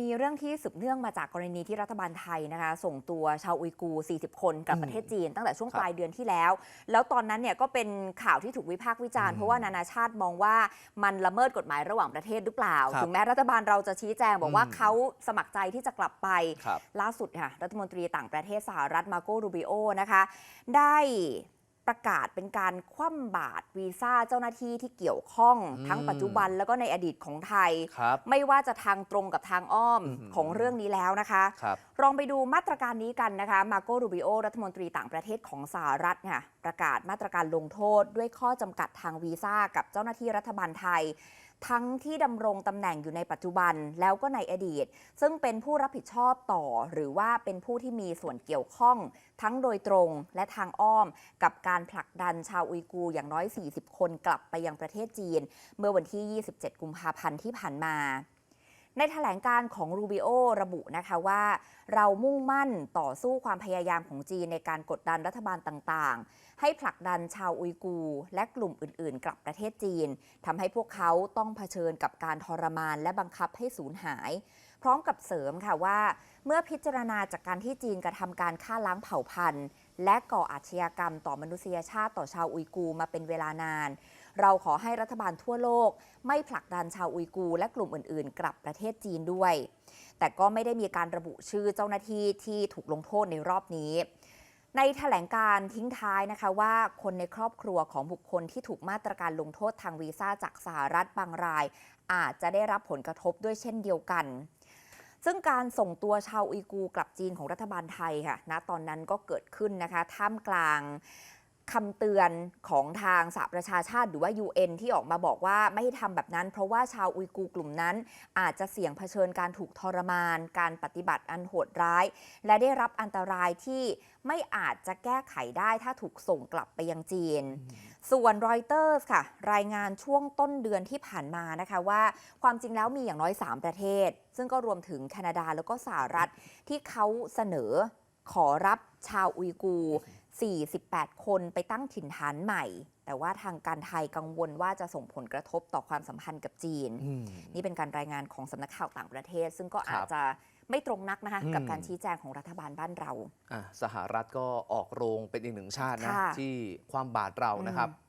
มีเรื่องที่สืบเนื่องมาจากกรณีที่รัฐบาลไทยนะคะ ส่งตัวชาวอุยกูร์40 คนกลับอืมประเทศจีน ตั้งแต่ช่วงครับปลายเดือนที่แล้ว แล้วตอนนั้นเนี่ยก็เป็นข่าวที่ถูกวิพากษ์วิจารณ์อืมเพราะว่านานาชาติมองว่ามันละเมิดกฎหมายระหว่างประเทศหรือเปล่าครับถึงแม้รัฐบาลเราจะชี้แจงบอกว่าอืมเขาสมัครใจที่จะกลับไปครับล่าสุดค่ะรัฐมนตรีต่างประเทศสหรัฐมาโกรูบิโอนะคะ ได้ ประกาศเป็นการคว่ำบาตรวีซ่าเจ้าหน้าที่ที่เกี่ยวข้องอืมทั้งปัจจุบันแล้วก็ในอดีตของไทยครับไม่ว่าจะทางตรงกับทางอ้อมอืมของเรื่องนี้แล้วนะคะครับลองไปดูมาตรการนี้กันนะคะมาโกรูบิโอรัฐมนตรีต่างประเทศของสหรัฐค่ะประกาศมาตรการลงโทษด้วยข้อจำกัดทางวีซ่ากับเจ้าหน้าที่รัฐบาลไทย ทั้งที่ดำรงตำแหน่งอยู่ในปัจจุบันแล้วก็ในอดีต ซึ่งเป็นผู้รับผิดชอบต่อ หรือว่าเป็นผู้ที่มีส่วนเกี่ยวข้อง ทั้งโดยตรงและทางอ้อม กับการผลักดันชาวอุยกูอย่างน้อย 40 คนกลับไปยังประเทศจีน เมื่อวันที่ 27 กุมภาพันธ์ที่ผ่านมา ในแถลงการของรูบิโอระบุนะคะว่า เรามุ่งมั่นต่อสู้ความพยายามของจีนในการกดดันรัฐบาลต่างๆ ให้ผลักดันชาวอุยกูร์และกลุ่มอื่นๆ กลับประเทศจีนทำให้พวกเขาต้องเผชิญกับการทรมานและบังคับให้สูญหาย พร้อมกับเสริมค่ะว่า เมื่อพิจารณาจากการที่จีนกระทำการฆ่าล้างเผ่าพันธุ์ และก่ออาชญากรรมต่อมนุษยชาติต่อชาวอุยกูร์มาเป็นเวลานาน เราขอให้รัฐบาลทั่วโลก ไม่ผลักดันชาวอุยกู และกลุ่มอื่นๆ กลับประเทศจีนด้วย แต่ก็ไม่ได้มีการระบุชื่อเจ้าหน้าที่ที่ถูกลงโทษในรอบนี้ ในแถลงการทิ้งท้ายนะคะว่าคนในครอบครัวของบุคคลที่ถูกมาตรการลงโทษทางวีซ่าจากสหรัฐบางราย อาจจะได้รับผลกระทบด้วยเช่นเดียวกันซึ่งการส่งตัวชาวอุยกูกลับจีนของรัฐบาลไทยค่ะณตอนนั้นก็เกิดขึ้นนะคะ ท่ามกลาง คำเตือนของทางสหประชาชาติหรือว่า UN ที่ออกมาบอกว่าไม่ให้ทำแบบนั้น เพราะว่าชาวอุยกูร์กลุ่มนั้น อาจจะเสี่ยงเผชิญการถูกทรมาน การปฏิบัติอันโหดร้าย และได้รับอันตรายที่ไม่อาจจะแก้ไขได้ถ้าถูกส่งกลับไปยังจีน ส่วนรอยเตอร์สค่ะ รายงานช่วงต้นเดือนที่ผ่านมานะคะว่า ความจริงแล้วมีอย่างน้อย 3 ประเทศ ซึ่งก็รวมถึงแคนาดาแล้วก็สหรัฐที่เขาเสนอ ขอรับชาวอุยกูร์48 คนไปตั้งถิ่นฐานใหม่ แต่ว่าทางการไทยกังวลว่าจะส่งผลกระทบต่อความสัมพันธ์กับจีนอืมนี่เป็นการรายงานของสำนักข่าวต่างประเทศ ซึ่งก็ครับอาจจะไม่ตรงนักนะคะอืมกับการชี้แจงของรัฐบาลบ้านเราอะสหรัฐก็ออกโรงเป็นอีกหนึ่งชาตินะค่ะที่ความบาดเรานะครับอืม